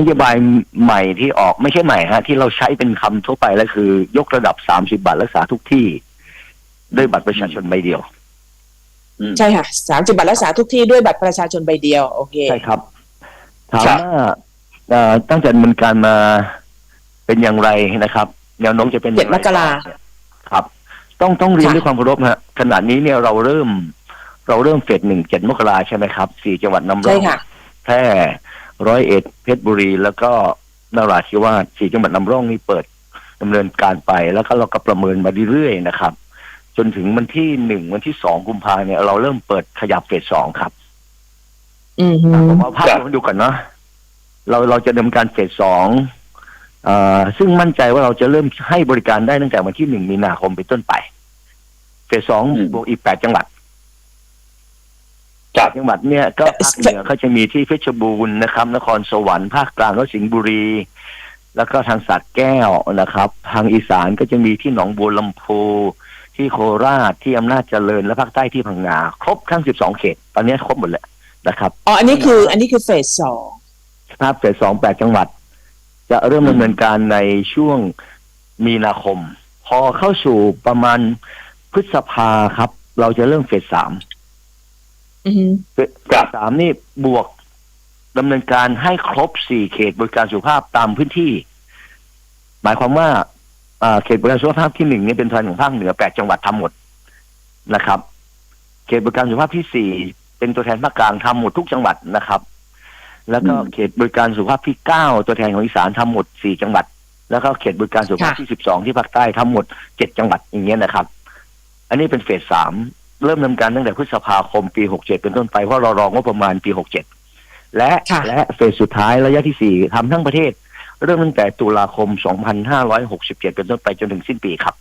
นโยบายใหม่ที่ออกไม่ใช่ใหม่ฮะที่เราใช้เป็นคำทั่วไปแล้วคือ ยกระดับสามสิบาทรักษาทุกที่ ด้วยบัตรประชาชนใบเดียวอืมใช่ค่ะสามสิบบาทรักษาทุกที่ด้วยบัตรประชาชนใบเดียว โอเคใช่ครับถามครับว่าเอ่อตั้งแต่ดำเนินการมาเป็นอย่างไรนะครับ แนวโน้มจะเป็นอย่างไรเจ็ดมกราครับ ต้องต้องเรียนค่ะด้วยความเคารพฮะขณะนี้เนี่ยเราเริ่ม เราเริ่มเฟสหนึ่งเจ็ดมกราใช่ไหมครับสี่จังหวัดนำร่ใช่องค่ะแพร่ ร้อยเอ็ดเพชรบุรี แล้วก็นราธิวาสสี่จังหวัดนำร่องนี่เปิดดำเนินการไปแล้วก็เราก็ประเมินมาเรื่อยๆนะครับ จนถึงวันที่หนึ่งวันที่สองกุมภาเนี่ย เราเริ่มเปิดขยับเฟสสองครับอืมฮึผมเอาภาพรวมให้ดูก่อนเนาะเราเราจะดำเนินการเฟสสองเอ่อซึ่งมั่นใจว่าเราจะเริ่มให้บริการได้ตั้งแต่วันที่หนึ่งมีนาคมเป็นต้นไป เฟสสองอืมบวกอีกแปดจังหวัด ครับจังหวัดเนี่ยก็ภาคเหนือเขาจะมีที่เพชรบูรณ์นะครับ นครสวรรค์ภาคกลางก็สิงห์บุรี แล้วก็ทางสักแก้วนะครับ ทางอีสานก็จะมีที่หนองบัวลำพูที่โคราชที่อำนาจเจริญและภาคใต้ที่พังงาครบทั้งสิบสองเขต ตอนนี้ครบหมดแล้วนะครับอ๋ออันนี้คืออันนี้คือเฟสสองภาพเฟสสองแปดจังหวัด จะเริ่มดำเนินการในช่วงมีนาคม พอเข้าสู่ประมาณพฤษภาครับ เราจะเริ่มเฟสสาม อือฮึเฟสสามนี่บวกดำเนินการให้ครบสี่เขตบริการสุขภาพตามพื้นที่ หมายความว่าอ่าเขตบริการสุขภาพที่หนึ่งนี่เป็นทางของภาคเหนือแปดจังหวัดทำหมดนะครับ เขตบริการสุขภาพที่สี่เป็นตัวแทนภาคกลางทำหมดทุกจังหวัดนะครับ แล้วก็อืมเขตบริการสุขภาพที่เก้าตัวแทนของอีสานทำหมดสี่จังหวัด แล้วก็เขตบริการสุขภาพที่สิบสองที่ภาคใต้ทำหมดเจ็ดจังหวัดอย่างเงี้ยนะครับ อันนี้เป็นเฟสสาม เริ่มดำเนินการตั้งแต่พฤษภาคมปีหกเจ็ดเป็นต้นไป เพราะเรารองงบประมาณปีหกเจ็ดและค่ะ และเฟสสุดท้ายระยะที่สี่ทำทั้งประเทศ เริ่มตั้งแต่ตุลาคม 2567 เป็นต้นไปจนถึงสิ้นปีครับ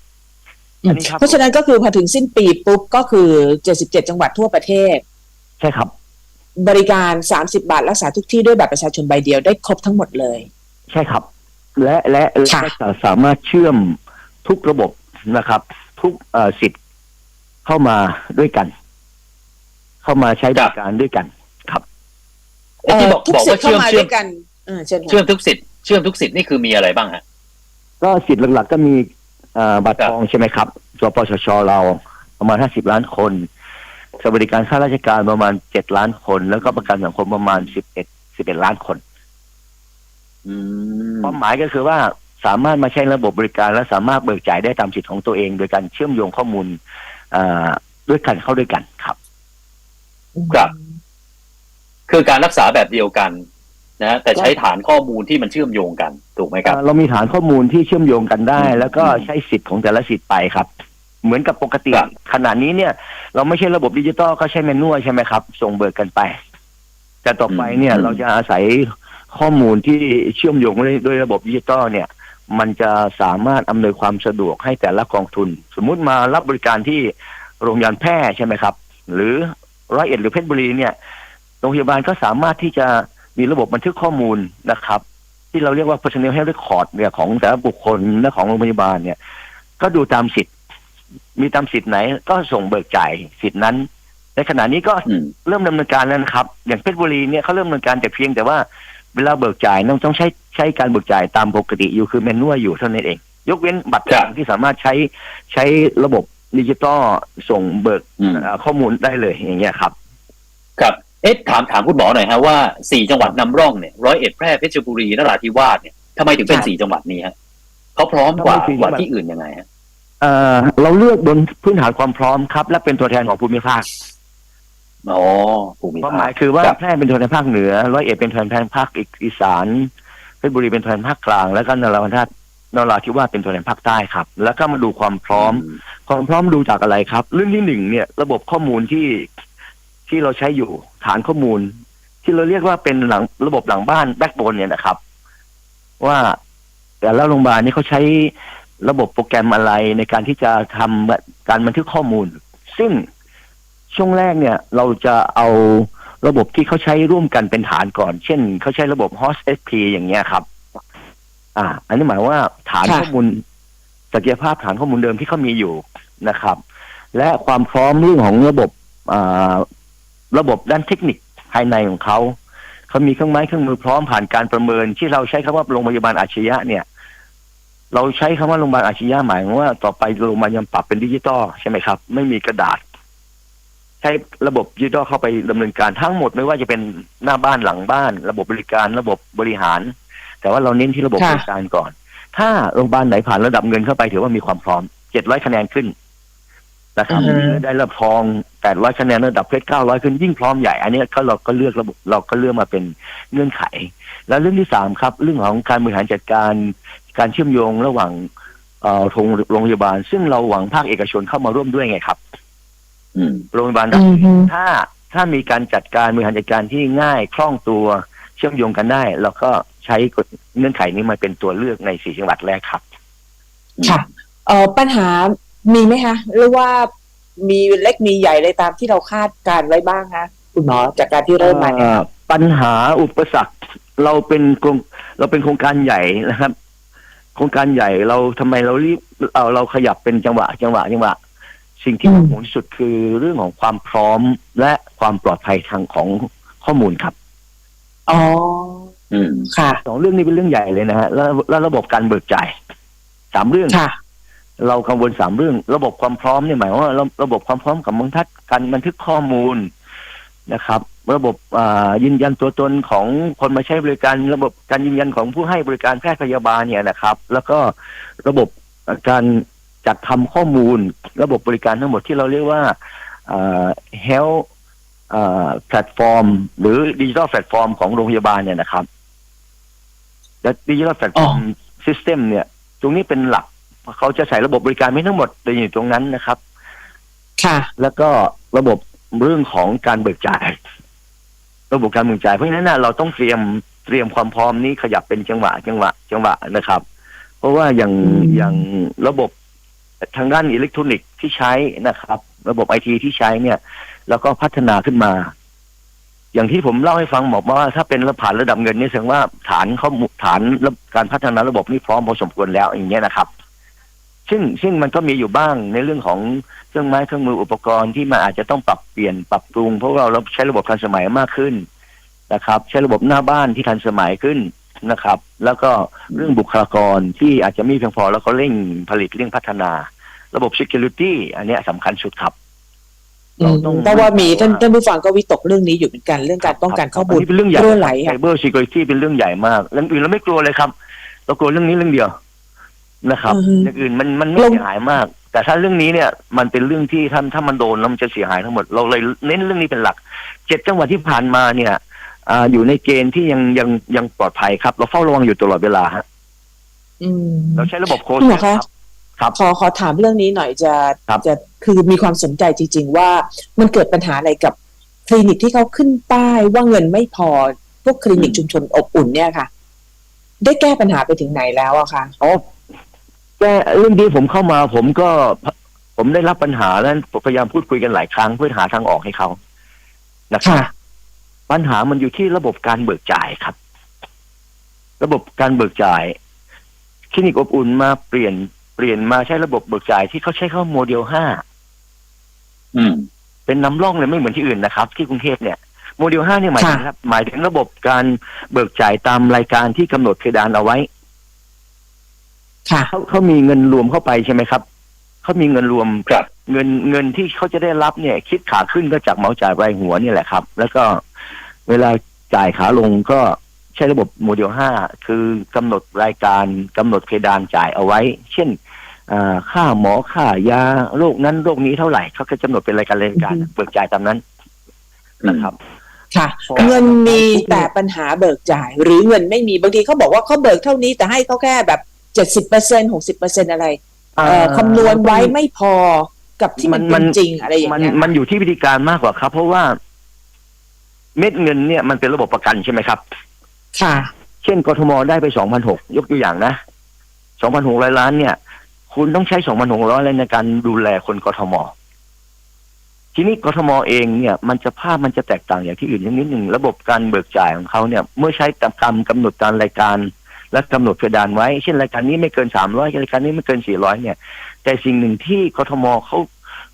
อันนี้ครับ เพราะฉะนั้นก็คือพอถึงสิ้นปีปุ๊บก็คือเจ็ดสิบเจ็ดจังหวัดทั่วประเทศ ใช่ครับ บริการสามสิบาทรักษาทุกที่ด้วยบัตรประชาชนใบเดียวได้ครบทั้งหมดเลย ใช่ครับ และและและค่ะจะสามารถเชื่อมทุกระบบนะครับ ทุกเอ่อสิทธิ์ เข้ามาด้วยกัน เข้ามาใช้บริการด้วยกัน ครับไอ้ที่บอกทุกบอกสิทว่าธิ์เข้าเชื่อมมาเชื่ด้อมวยกันเออเชิญเชื่อค่ะมทุกสิทธิ์เชื่อมทุกสิทธิ์นี่คือมีอะไรบ้างฮะก็สิทธิ์หลักๆก็มีเอ่อบัตรครับทองใช่ไหมครับสปสชเราประมาณ50ล้านคนสวัสดิการข้าราชการประมาณ7ล้านคน แล้วก็ประกันสังคมประมาณ11 11ล้านคนอืมความหมายก็คือว่าสามารถมาใช้ระบบบริการและสามารถเบิกจ่ายได้ตามสิทธิ์ของตัวเอง โดยการเชื่อมโยงข้อมูลเอ่อ ด้วยกันเข้าด้วยกันครับครับ คือการรักษาแบบเดียวกันนะแต่ใช้ฐานข้อมูลที่มันเชื่อมโยงกันถูกไหมครับเอ่อเรามีฐานข้อมูลที่เชื่อมโยงกันได้อืมแล้วก็ใช้สิทธิ์ของแต่ละสิทธิ์ไปครับ เหมือนกับปกติครับขณะนี้เนี่ย เราไม่ใช่ระบบดิจิตอลก็ใช้แมนนวลใช่ไหมครับ ส่งเบิกกันไป แต่ต่อไปเนี่ยอืมเราจะอาศัยข้อมูลที่เชื่อมโยงด้วยด้วยระบบดิจิตอลเนี่ย มันจะสามารถอำนวยความสะดวกให้แต่ละกองทุน สมมุติมารับบริการที่โรงพยาบาลแพร่ใช่ไหมครับ หรือร้อยเอ็ดหรือเพชรบุรีเนี่ยโรงพยาบาลก็สามารถที่จะมีระบบบันทึกข้อมูลนะครับ ที่เราเรียกว่า personal health record เนี่ยของแต่ละบุคคลและของโรงพยาบาลเนี่ย ก็ดูตามสิทธิ์ มีตามสิทธิ์ไหนก็ส่งเบิกจ่ายสิทธินั้น ในขณะนี้ก็อืมเริ่มดำเนินการแล้วนะครับ อย่างเพชรบุรีเนี่ยเขาเริ่มดำเนินการแต่เพียงแต่ว่า เวลาเบิกจ่ายต้องต้องใช้ใช้การเบิกจ่ายตามปกติอยู่คือแมนนวลอยู่เท่านั้นเอง ยกเว้นบัตรครับที่สามารถใช้ใช้ระบบดิจิตอลส่งเบิกอืมเอ่อข้อมูลได้เลยอย่างเงี้ยครับ ครับเอ๊ะถามถามคุณหมอหน่อยฮะว่าสี่จังหวัดนำร่องเนี่ยร้อยเอ็ดแพร่เพชรบุรีนราธิวาสเนี่ยทำไมถึงเป็นค่ะสี่จังหวัดนี้ฮะเขาพร้อมกว่าทำไมสี่กว่าจังหวัดที่อื่นยังไงฮะเอ่อเราเลือกบนพื้นฐานความพร้อมครับ และเป็นตัวแทนของภูมิภาค อ๋อภูมิความหภามาคยคือว่าครับแพร่เป็นตัวแทนภาคเหนือร้อยเอ็ดเป็นตัวแทนภาคอีสานเพชรบุรีเป็นตัวแทนภาคกลาง แล้วก็นราธิวาสนราธิวาสเป็นตัวแทนภาคใต้ครับ แล้วก็มาดูความพร้อม ความพร้อมดูจากอะไรครับ เรื่องที่หนึ่งเนี่ย ระบบข้อมูลที่ที่เราใช้อยู่ฐานข้อมูล ที่เราเรียกว่าเป็นหลังระบบหลังบ้านแบ็กโบนเนี่ยนะครับ ว่าแต่ละโรงพยาบาลนี่เขาใช้ระบบโปรแกรมอะไรในการที่จะทำการบันทึกข้อมูล ซึ่ง ช่วงแรกเนี่ยเราจะเอาระบบที่เขาใช้ร่วมกันเป็นฐานก่อน เช่นเขาใช้ระบบ host sp อย่างเงี้ยครับ อ่า อันนี้หมายว่าฐานข้อมูลศักยภาพฐานข้อมูลเดิมที่เขามีอยู่นะครับ และความพร้อมเรื่องของระบบอ่าระบบด้านเทคนิคภายในของเขาเขามีเครื่องไม้เครื่องมือพร้อมผ่านการประเมิน ที่เราใช้คำว่าโรงพยาบาลอาชียะเนี่ย เราใช้คำว่าโรงพยาบาลอาชียะหมายว่าต่อไปโรงพยาบาลยังปรับเป็นดิจิตอลใช่ไหมครับ ไม่มีกระดาษ ใช้ระบบดิจิตอลเข้าไปดำเนินการทั้งหมดไม่ว่าจะเป็นหน้าบ้านหลังบ้าน ระบบบริการระบบบริหาร แต่ว่าเราเน้นที่ระบบบริการก่อน ถ้าโรงพยาบาลไหนผ่านระดับเงินเข้าไปถือว่ามีความพร้อมเจ็ดร้อยคะแนนขึ้นนะครับอือฮึได้ระดับทองแปดร้อยคะแนนระดับเพชรเก้าร้อยขึ้นยิ่งพร้อมใหญ่ อันนี้ก็เราก็เลือกระบบเราก็เลือกมาเป็นเงื่อนไข แล้วเรื่องที่สามครับ เรื่องของการบริหารจัดการการเชื่อมโยงระหว่างเอ่อโรงโรงพยาบาล ซึ่งเราหวังภาคเอกชนเข้ามาร่วมด้วยไงครับอืม โรงพยาบาลรัฐอือฮึถ้าถ้ามีการจัดการบริหารจัดการที่ง่ายคล่องตัวเชื่อมโยงกันได้ เราก็ใช้กฎเงื่อนไขนี้มาเป็นตัวเลือกในสี่จังหวัดแรกครับ ค่ะเอ่อปัญหามีไหมคะหรือว่ามีเล็กมีใหญ่เลยตามที่เราคาดการไว้บ้างคะคุณหมอจากการที่เริ่มมาเนี่ยเอ่อปัญหาอุปสรรคเราเป็นโครงเราเป็นโครงการใหญ่นะครับ โครงการใหญ่เราทำไมเรารีบเอาเราขยับเป็นจังหวะ จังหวะจังหวะ สิ่งที่อืมห่วงที่สุดคือเรื่องของความพร้อมและความปลอดภัยทางของข้อมูลครับอ๋ออืมค่ะสองเรื่องนี้เป็นเรื่องใหญ่เลยนะฮะแล้วแล้วระบบการเบิกจ่ายสามเรื่องค่ะ เรากังวลสามเรื่อง ระบบความพร้อมเนี่ยหมายความว่าระระบบความพร้อมกับบันทัดการบันทึกข้อมูลนะครับ ระบบอ่ายืนยันตัวตนของคนมาใช้บริการ ระบบการยืนยันของผู้ให้บริการแพทย์พยาบาลเนี่ยนะครับ แล้วก็ระบบการ จัดทำข้อมูลระบบบริการทั้งหมดที่เราเรียกว่าอ่า health อ่าแพลตฟอร์ม หรือดิจิทัลแพลตฟอร์มของโรงพยาบาลเนี่ยนะครับ และดิจิทัลแพลตฟอร์มซิสเต็มเนี่ย ตรงนี้เป็นหลัก เขาจะใส่ระบบบริการไม่ทั้งหมดแต่อยู่ตรงนั้นนะครับ ค่ะ แล้วก็ระบบเรื่องของการเบิกจ่าย ระบบการเบิกจ่ายเพราะฉะนั้นนะเราต้องเตรียมเตรียมความพร้อมนี้ขยับเป็นจังหวะจังหวะจังหวะนะครับ เพราะว่าอย่างอืมอย่างระบบ ทางด้านอิเล็กทรอนิกส์ที่ใช้นะครับ ระบบไอทีที่ใช้เนี่ย แล้วก็พัฒนาขึ้นมา อย่างที่ผมเล่าให้ฟังบอกว่า ถ้าเป็นระผ่านระดับเงินนี่แสดงว่าฐานข้อมูลฐานการพัฒนาระบบนี่พร้อมพอสมควรแล้วอย่างเงี้ยนะครับ ซึ่งซึ่งมันก็มีอยู่บ้างในเรื่องของเครื่องไม้เครื่องมืออุปกรณ์ที่มันอาจจะต้องปรับเปลี่ยนปรับปรุงเพราะว่าเราใช้ระบบทันสมัยมากขึ้นนะครับ ใช้ระบบหน้าบ้านที่ทันสมัยขึ้น นะครับ แล้วก็เรื่องบุคลากรที่อาจจะไม่เพียงพอแล้วก็เร่งผลิตเร่งพัฒนา ระบบ security อันเนี้ยสำคัญสุดครับเราต้องเพราะว่ามีท่านท่านผู้ฟังก็วิตกเรื่องนี้อยู่เหมือนกันเรื่องการป้องกันข้อมูลนนี้เป็นเรื่องใหญ่รั่วไหลไซค่ะเบอร์ซิเ u r ตี้เป็นเรื่องใหญ่มากเรื่องอื่นเราไม่กลัวเลยครับ เรากลัวเรื่องนี้เรื่องเดียวนะครับอือฮึอย่างอื่นมันมันไม่ลงเสียหายมาก แต่ถ้าเรื่องนี้เนี่ยมันเป็นเรื่องที่ท่านถ้ามันโดนแล้วมันจะเสียหายทั้งหมด เราเลยเน้นเรื่องนี้เป็นหลักเจ็ดจังหวัดที่ผ่านมาเนี่ย อ่าอยู่ในเกณฑ์ที่ยังยังยังปลอดภัยครับ เราเฝ้าระวังอยู่ตลอดเวลาฮะอืมเราใช้ระบบโค้ดคุณหมอคะครับขอขอถามเรื่องนี้หน่อยจะครับจะคือมีความสนใจจริง ๆ ว่ามันเกิดปัญหาอะไรกับคลินิกที่เขาขึ้นป้ายว่าเงินไม่พอพวกคลินิกชุมชนอบอุ่นเนี่ยค่ะ ได้แก้ปัญหาไปถึงไหนแล้วอะคะอ๋อแต่เรื่องที่ผมเข้ามา ผมก็ผมได้รับปัญหาแล้วพยายามพูดคุยกันหลายครั้งเพื่อหาทางออกให้เขานะครับค่ะ ปัญหามันอยู่ที่ระบบการเบิกจ่ายครับ ระบบการเบิกจ่ายคลินิกอบอุ่นมาเปลี่ยนเปลี่ยนมาใช้ระบบเบิกจ่ายที่เขาใช้เข้าโมเดลห้าอืมเป็นนำร่องเลยไม่เหมือนที่อื่นนะครับ ที่กรุงเทพเนี่ยโมเดลห้าเนี่ยหมายถึงค่ะครับ หมายถึงระบบการเบิกจ่ายตามรายการที่กำหนดเพดานเอาไว้ค่ะเขาเขามีเงินรวมเข้าไปใช่ไหมครับเขามีเงินรวมครับเงินเงินที่เขาจะได้รับเนี่ย คิดขาขึ้นก็จากเหมาจ่ายรายหัวนี่แหละครับ แล้วก็ เวลาจ่ายขาลงก็ใช้ระบบโมเดลห้าคือกำหนดรายการกำหนดเพดานจ่ายเอาไว้ เช่นอ่าค่าหมอค่ายาโรคนั้นโรคนี้เท่าไหร่เขาก็กำหนดเป็นรายการรายการอือฮึเบิกจ่ายตามนั้นนะครับค่ะครับเงินมีแต่ปัญหาเบิกจ่าย หรือเงินไม่มีบางทีเขาบอกว่าเขาเบิกเท่านี้แต่ให้เขาแค่แบบเจ็ดสิบเปอร์เซ็นหกสิบเปอร์เซ็นอะไรเอ่อคำนวณไว้ไม่พอกับที่มันมัเป็นนจริงอะไรอย่างมันเงี้ยมันอยู่ที่วิธีการมากกว่าครับ เพราะว่า เม็ดเงินเนี่ยมันเป็นระบบประกันใช่ไหมครับ ค่ะ เช่นกทมได้ไปสองพันหกยกตัวอย่างนะสองพันหกร้อยล้านเนี่ย คุณต้องใช้สองพันหกร้อยล้านในการดูแลคนกทม ทีนี้กทมเองเนี่ย มันจะภาพมันจะแตกต่างอย่างที่อื่นนิดหนึ่งระบบการเบิกจ่ายของเขาเนี่ย เมื่อใช้ตามคำกำหนดการรายการและกำหนดเพดานไว้ เช่นรายการนี้ไม่เกินสามร้อยรายการนี้ไม่เกินสี่ร้อยเนี่ย แต่สิ่งหนึ่งที่กทมเขา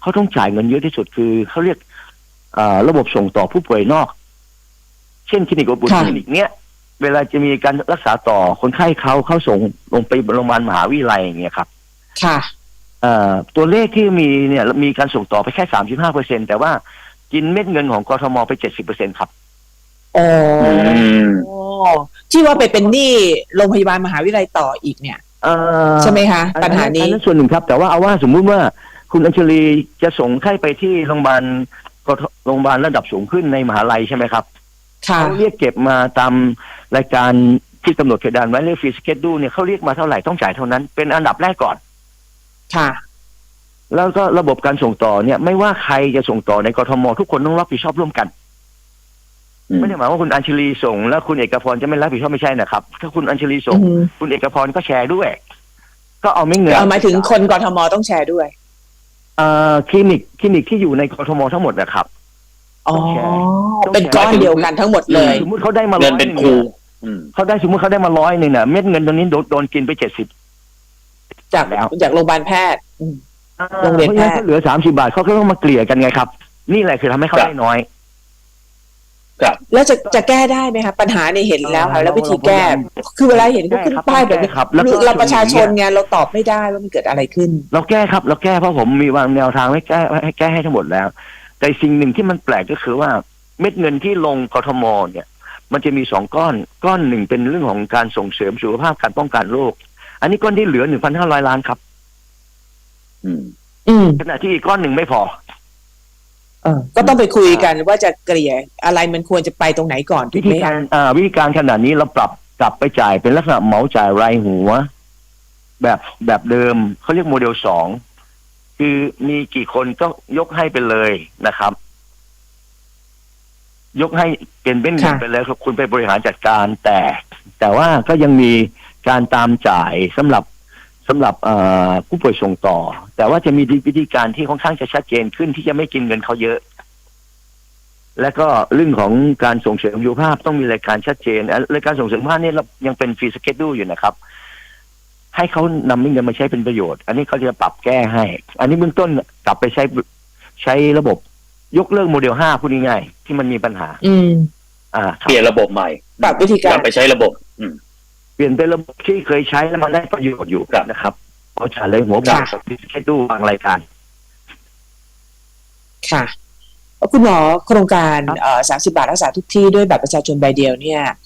เขาต้องจ่ายเงินเยอะที่สุดคือเขาเรียกอ่าระบบส่งต่อผู้ป่วยนอก เช่นคลินิกอบอุ่นค่ะคลินิกเนี้ยเวลาจะมีการรักษาต่อคนไข้เขาเขาส่งลงไปโรงพยาบาลมหาวิทยาลัยอย่างเงี้ยครับ ค่ะเอ่อตัวเลขที่มีเนี่ยมีการส่งต่อไปแค่สามสิบห้าเปอร์เซ็นแต่ว่ากินเม็ดเงินของกทมไปเจ็ดสิบเปอร์เซ็นครับอ๋ออืมที่ว่าไปเป็นหนี้โรงพยาบาลมหาวิทยาลัยต่ออีกเนี่ยเอ่อใช่ไหมคะอัปัญหานี้อันนั้นส่วนหนึ่งครับ แต่ว่าเอาว่าสมมุติว่าคุณอัญชลีจะส่งไข้ไปที่โรงพยาบาลกทโรงพยาบาลระดับสูงขึ้นในมหาลัยใช่ไหมครับค่ะ เขาเรียกเก็บมาตามรายการที่กำหนดเพดานไว้เรียกฟรีสเกตดูเนี่ยเขาเรียกมาเท่าไหร่ต้องจ่ายเท่านั้น เป็นอันดับแรกก่อน ค่ะ แล้วก็ระบบการส่งต่อเนี่ย ไม่ว่าใครจะส่งต่อในกทมทุกคนต้องรับผิดชอบร่วมกันไม่ได้หมายว่าคุณอัญชลีส่ง แล้วคุณเอกพรจะไม่รับผิดชอบไม่ใช่นะครับ ถ้าคุณอัญชลีส่งอืมคุณเอกพรก็แชร์ด้วย ก็เอาไม่เงินเอาหมายถึงคนกทมต้องแชร์ด้วยเอ่อคลินิกคลินิกที่อยู่ในกทมทั้งหมดนะครับ อ๋อ ต้องแชร์เป็นก้อนเดียวกันทั้งหมดเลย สมมติเขาได้มาเงิร้นอยเป็นหครูงอืม เขาได้สมมติเขาได้มาร้อยหนึ่งเนี่ยเม็ดเงินตรงนี้โดนโดนกินไปเจ็ดสิบ จากแล้ว จากโรงพยาบาลแพทย์อืมโรงเรียนเพราะฉะนั้นแพทย์เขาเหลือสามสิบาทเขาก็ต้องมาเกลี่ยกันไงครับ นี่แหละคือทำให้เขาครับ ได้น้อยแล้วจะจะแก้ได้ไหมคะปัญหาเนี่ยเห็นแล้วค่ะแล้ววิธีแก้ คือเวลาเห็นเขาขึ้นป้ายแบบนี้ครับแล้วก็เราประชาชนไงเราตอบไม่ได้ว่ามันเกิดอะไรขึ้น เราแก้ครับ เราแก้เพราะผมมีวางแนวทางให้แก้ให้แก้ให้ทั้งหมดแล้ว แต่สิ่งหนึ่งที่มันแปลกก็คือว่าเม็ดเงินที่ลงกทมเนี่ย มันจะมีสองก้อนก้อนหนึ่งเป็นเรื่องของการส่งเสริมสุขภาพการป้องกันโรคอันนี้ก้อนที่เหลือหนึ่งพันห้าร้อยล้านครับ อืม อืมขณะที่อีกก้อนหนึ่งไม่พอ เออ ก็ต้องไปคุยกันว่าจะเกลี่ยอะไรมันควรจะไปตรงไหนก่อนถูวิกไหธีมกาคะรอ่าวิธีการขนาดนี้เราปรับกลับไปจ่ายเป็นลักษณะเหมาจ่ายรายหัว แบบแบบเดิมเขาเรียกโมเดลสอง คือมีกี่คนก็ยกให้ไปเลยนะครับ ยกให้เป็นเป็นเงินค่ะไปเลยครับคุณไปบริหารจัดการแต่ แต่ว่าก็ยังมีการตามจ่ายสำหรับสำหรับเอ่อผู้ป่วยส่งต่อ แต่ว่าจะมีวิธีการที่ค่อนข้างจะชัดเจนขึ้นที่จะไม่กินเงินเขาเยอะ และก็เรื่องของการส่งเสริมสุขภาพต้องมีรายการชัดเจนอะรายการส่งเสริมสุขภาพเนี่ยเรายังเป็นฟรีสเกตดูอยู่นะครับ ให้เขานำเงินมาใช้เป็นประโยชน์ อันนี้เขาจะปรับแก้ให้ อันนี้เบื้องต้นกลับไปใช้ใช้ระบบ ยกเลิกโมเดลห้าพูดง่ายๆที่มันมีปัญหา อืม อ่าคเปรับลี่ยนระบบใหม่ปรับวิธีการกลับไปใช้ระบบ อืม เปลี่ยนเป็นระบบที่เคยใช้แล้วมันได้ประโยชน์อยู่ครับ นะครับเอาจ่ายเลยหัวบาทค่ะฟรีสเกตดูบางรายการ ค่ะ คุณหมอโครงการครับ เอ่อสามสิบาทรักษาทุกที่ด้วยบัตรประชาชนใบเดียวเนี่ยเอ่อ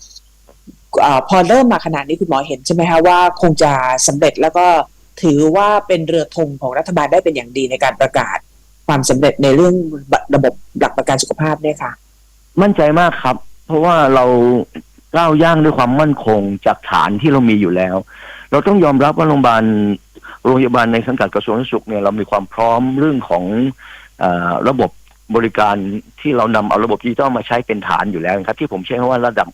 พอเริ่มมาขนาดนี้คุณหมอเห็นใช่ไหมคะว่าคงจะสำเร็จแล้วก็ถือว่าเป็นเรือธงของรัฐบาลได้เป็นอย่างดีในการประกาศความสำเร็จในเรื่องระบบหลักประกันสุขภาพเนี่ยค่ะ มั่นใจมากครับ เพราะว่าเราก้าวย่างด้วยความมั่นคงจากฐานที่เรามีอยู่แล้ว เราต้องยอมรับว่าโรงพยาบาลโรงพยาบาลในสังกัดกระทรวงสาธารณสุขเนี่ยเรามีความพร้อมเรื่องของออระบบบริการที่เรานำเอาระบบดิจิตอลมาใช้เป็นฐานอยู่แล้วครับ ที่ผมใช้คำว่าระดับ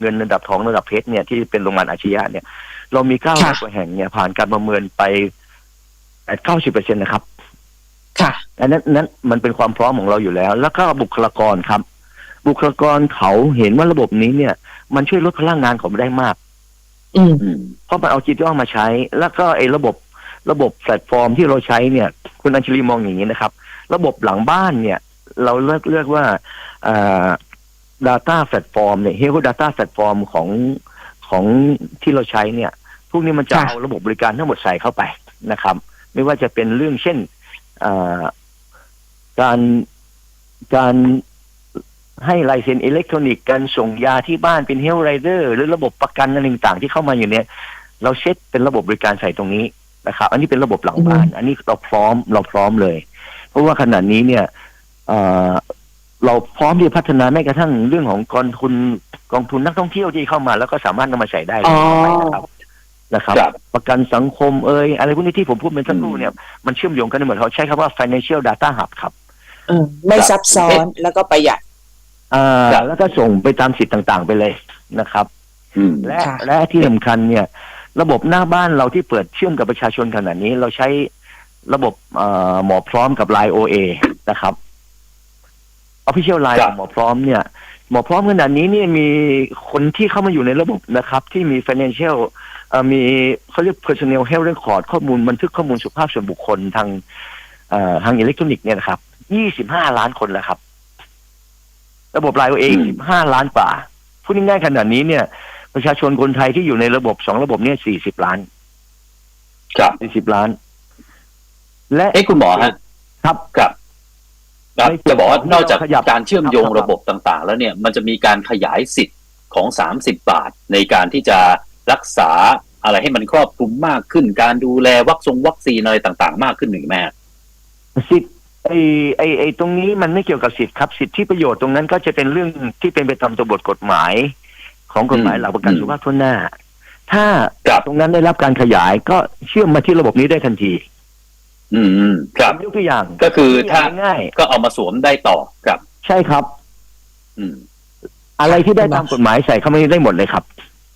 เงินระดับทองระดับเพชรเนี่ยที่เป็นโรงพยาบาลอาชียะเนี่ย เรามีเก้าค่ะกว่าแห่งเนี่ยผ่านการประเมินไปแปดเก้าสิบเปอร์เซ็นต์นะครับ ค่ะอันนั้นนั้นมันเป็นความพร้อมของเราอยู่แล้ว แล้วก็บุคลากรครับ บุคลากรเขาเห็นว่าระบบนี้เนี่ย มันช่วยลดพลังงานของได้มากอืมอืมเพราะมันเอาจิตย่อมาใช้ แล้วก็ไอ้ระบบระบบแพลตฟอร์มที่เราใช้เนี่ย คุณอัญชลีมองอย่างนี้นะครับ ระบบหลังบ้านเนี่ย เราเลือกเลือกว่าอ่า data platform เนี่ย health data platform ของของที่เราใช้เนี่ย พวกนี้มันจะค่ะเอาระบบบริการทั้งหมดใส่เข้าไปนะครับ ไม่ว่าจะเป็นเรื่องเช่นอ่าการการให้ลายเซ็นอิเล็กทรอนิกส์การส่งยาที่บ้านเป็นเฮลไรเดอร์หรือระบบประกันอะไรต่างๆที่เข้ามาอยู่เนี่ย เราเซตเป็นระบบบริการใส่ตรงนี้นะครับ อันนี้เป็นระบบหลังบ้าน อันนี้เราพร้อมเราพร้อมเลย เพราะว่าขณะนี้เนี่ย เอ่อเราพร้อมที่จะพัฒนาแม้กระทั่งเรื่องของกองทุนกองทุนนักท่องเที่ยวที่เข้ามา แล้วก็สามารถนำมาใช้ได้เลยอ๋อ นะครับนะครับ ครับ ประกันสังคมเอ่ยอะไรพวกนี้ที่ผมพูดเป็นสักครู่เนี่ยมันเชื่อมโยงกันได้หมดเขาใช้คำว่า financial data hub ครับเออไม่ซับซ้อนแล้วก็ประหยัด อ่าครับ แล้วก็ส่งไปตามสิทธิ์ต่างๆ ไปเลยนะครับ อืม และค่ะ และที่สำคัญเนี่ย ระบบหน้าบ้านเราที่เปิดเชื่อมกับประชาชนขนาดนี้ เราใช้ระบบเอ่อหมอพร้อมกับ Line OA นะครับ Official Line ครัขบองหมอพร้อมเนี่ยหมอพร้อมขนาดนี้เนี่ยมีคนที่เข้ามาอยู่ในระบบนะครับ ที่มี financial เอ่อมีเขาเรียก personal health record ข้อมูลบันทึกข้อมูลสุขภาพส่วนบุคคลทางเอ่อทางอิเล็กทรอนิกส์เนี่ยนะครับ25ล้านคนแล้วครับ ระบบ Line OA อืม15ล้านกว่าพูดง่ายๆขนาดนี้เนี่ย ประชาชนคนไทยที่อยู่ในระบบสองระบบเนี่ยสี่สิบล้านครับสี่สิบล้าน และเอ้คุณหมอฮะครับครับ ครับไม่เกี่ยวจะบอกว่านอกจากขยับการเชื่อมโยงครับระบบต่างๆ แล้วเนี่ยมันจะมีการขยายสิทธิ์ของสามสิบบาท ในการที่จะรักษาอะไรให้มันครอบคลุมมากขึ้น การดูแลวัคซงวัคซีนอะไรต่างๆ มากขึ้นหนึ่งแม่สิทธิ์ไอ้ไอ้ไอ้ตรงนี้มันไม่เกี่ยวกับสิทธิ์ครับสิทธิประโยชน์ตรงนั้นก็จะเป็นเรื่องที่เป็นไปตามตัวบทกฎหมาย ของกฎหมายอืมหลักประกันอืมสุขภาพทั่วหน้า ถ้าครับตรงนั้นได้รับการขยายก็เชื่อมมาที่ระบบนี้ได้ทันที อืมอืมครับผมยกตัวอย่าง ก็คือตัวอย่ถ้างง่ายก็เอามาสวมได้ต่อครับๆใช่ครับ อืม อะไรที่ได้ตามกฎหมายใส่เข้ามาได้หมดเลยครับ